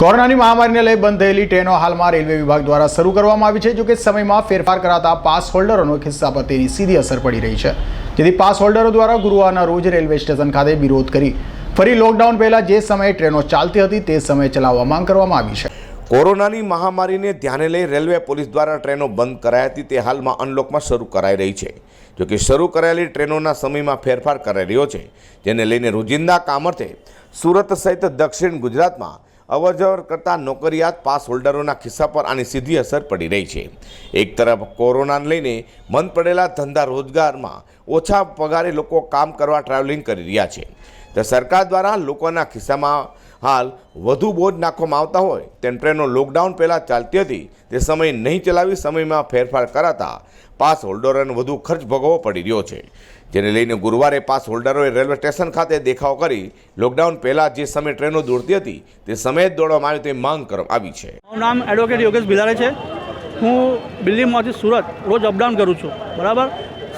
કોરોનાની મહામારીને લઈ બંધ થયેલી ટ્રેનો હાલમાં રેલવે વિભાગ દ્વારા શરૂ કરવામાં આવી છે જોકે સમયમાં ફેરફાર કરાતા પાસ હોલ્ડરોનો ખિસ્સા પર તેની સીધી અસર પડી રહી છે. જેથી પાસ હોલ્ડરો દ્વારા ગુરુવારના રોજ રેલવે સ્ટેશન ખાતે વિરોધ કરી ફરી લોકડાઉન પહેલા જે સમયે ટ્રેનો ચાલતી હતી તે સમયે ચલાવવા માંગ કરવામાં આવી છે. કોરોનાની મહામારીને ધ્યાને લઈ રેલવે પોલીસ દ્વારા ટ્રેનો બંધ કરાઈ હતી, તે હાલમાં અનલોકમાં શરૂ કરાઈ રહી છે. જોકે શરૂ કરાયેલી ટ્રેનોના સમયમાં ફેરફાર કરાઈ રહ્યો છે, જેને લઈને રોજિંદા કામર્થે સુરત સહિત દક્ષિણ ગુજરાતમાં અવરજવર કરતા નોકરિયાત પાસ હોલ્ડરોના ખિસ્સા પર આની સીધી અસર પડી રહી છે. એક તરફ કોરોનાને લઈને બંધ પડેલા ધંધા રોજગારમાં ઓછા પગારે લોકો કામ કરવા ટ્રાવેલિંગ કરી રહ્યા છે. તો સરકાર દ્વારા લોકોના ખિસ્સામાં હાલ વધુ બોજ નાખવામાં આવતા હોય તેમ ટ્રેનો લોકડાઉન પહેલાં ચાલતી હતી, તે સમય નહીં ચલાવી સમયમાં ફેરફાર કરાતા પાસ હોલ્ડરોને વધુ ખર્ચ ભોગવવો પડી રહ્યો છે. જેને લઈને ગુરુવારે પાસ હોલ્ડરોએ રેલવે સ્ટેશન ખાતે દેખાવ કરી લોકડાઉન પહેલાં જે સમયે ટ્રેનો દોડતી હતી, તે સમયે જ દોડવામાં આવી તે માંગ કરવામાં આવી છે. નામ એડવોકેટ યોગેશ બિલારે છે. હું દિલ્હીમાંથી સુરત રોજ અપડાઉન કરું છું. બરાબર?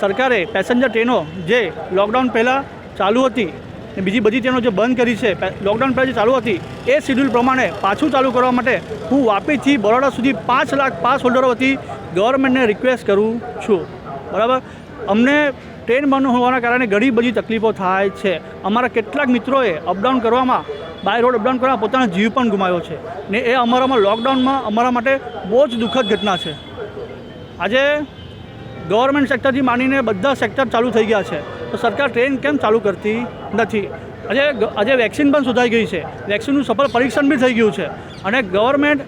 સરકારે પેસેન્જર ટ્રેનો જે લોકડાઉન પહેલાં ચાલુ હતી ને બીજી બધી ટ્રેનો જે બંધ કરી છે લોકડાઉન પહેલાં જે ચાલુ હતી, એ શેડ્યુલ પ્રમાણે પાછું ચાલુ કરવા માટે હું વાપીથી બરોડા સુધી પાંચ લાખ પાસ હોલ્ડરો વતી ગવર્મેન્ટને રિક્વેસ્ટ કરું છું. બરાબર? અમને ટ્રેન બંધ હોવાના કારણે ઘણી બધી તકલીફો થાય છે. અમારા કેટલાક મિત્રોએ અપડાઉન કરવામાં, બાય રોડ અપડાઉન કરવા પોતાનો જીવ પણ ગુમાવ્યો છે. ને એ અમારામાં લોકડાઉનમાં અમારા માટે બહુ જ દુઃખદ ઘટના છે. આજે ગવર્મેન્ટ સેક્ટરથી માંડીને બધા સેક્ટર ચાલુ થઈ ગયા છે. તો સરકાર ટ્રેન કેમ ચાલુ કરતી નથી? આજે આજે વેક્સિન પણ શોધાઈ ગઈ છે. વેક્સિનનું સફળ પરીક્ષણ બી થઈ ગયું છે. અને ગવર્મેન્ટ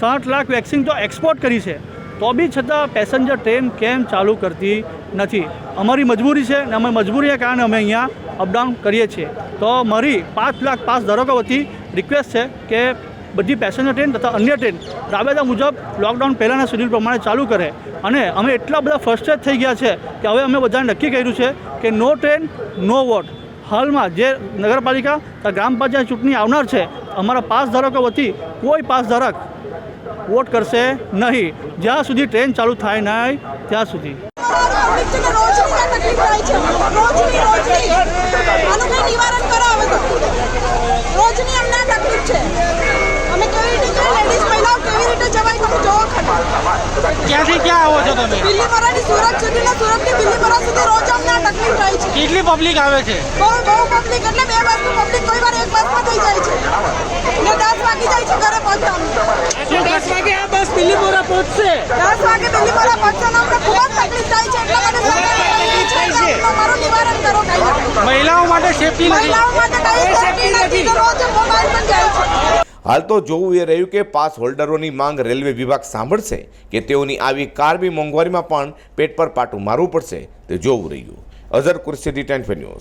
સાઠ લાખ વેક્સિન તો એક્સપોર્ટ કરી છે. તો બી છતાં પેસેન્જર ટ્રેન કેમ ચાલુ કરતી નથી? અમારી મજબૂરી છે ને અમે મજબૂરીને કારણે અમે અહીંયા અપડાઉન કરીએ છીએ. તો મારી પાંચ લાખ પાસ ધારકો વતી રિક્વેસ્ટ છે કે બધી પેસેન્જર ટ્રેન તથા અન્ય ટ્રેન રાબેતા મુજબ લોકડાઉન પહેલાંના શેડ્યુલ પ્રમાણે ચાલુ કરે. અને અમે એટલા બધા ફ્રસ્ટ્રેટ થઈ ગયા છે કે હવે અમે બધાને નક્કી કર્યું છે કે નો ટ્રેન નો વોટ હાલમાં જે નગરપાલિકા તથા ગ્રામ પંચાયત ચૂંટણી આવનાર છે, અમારા પાસ ધારકો વતી કોઈ પાસ ધારક વોટ કરશે નહીં. જ્યાં સુધી ટ્રેન ચાલુ થાય નહીં, ત્યાં સુધી પબ્લિકને રોજ અમને તકલીફ થાય છે રોજની રોજની આનું કંઈ નિવારણ કરો હવે તો રોજની અમને આ તકલીફ છે અમે કેવી રીતે જઈએ લેડીઝ મહિલાઓ કેવી રીતે જવાય તમે જોવો ખરા ક્યાંથી ક્યાં આવો છો તમે? દિલ્હીપરાથી સુરત સુધી ને સુરતથી દિલ્હીપરા સુધી રોજ અમને આ તકલીફ થાય છે. કેટલી પબ્લિક આવે છે? બહુ બહુ પબ્લિક એટલે બે બસનું પબ્લિક કોઈ વાર એક બસમાં થઈ જાય છે. ને દસ વાગી જાય છે ઘરે પહોંચવાનું. દસ વાગે આ બસ દિલ્હીપુરા પહોંચશે? દસ વાગે દિલ્હીપરા પહોંચવાનું અમને ખૂબ જ તકલીફ થાય છે એટલે મને તકલીફ થાય છે. તમારું નિવારણ કરો કંઈ. મહિલાઓ માટે સેફટી નથી. મહિલાઓ માટે કઈ સેફટી નથી રોજ મોબાઈલ હાલ તો જોવું એ રહ્યું કે પાસ હોલ્ડરોની માંગ રેલવે વિભાગ સાંભળશે કે તેઓની આવી કારબી મોંઘવારીમાં પણ પેટ પર પાટું મારવું પડશે તે જોવું રહ્યું. અઝર કુરશીદી ટેન્ફે ન્યૂઝ.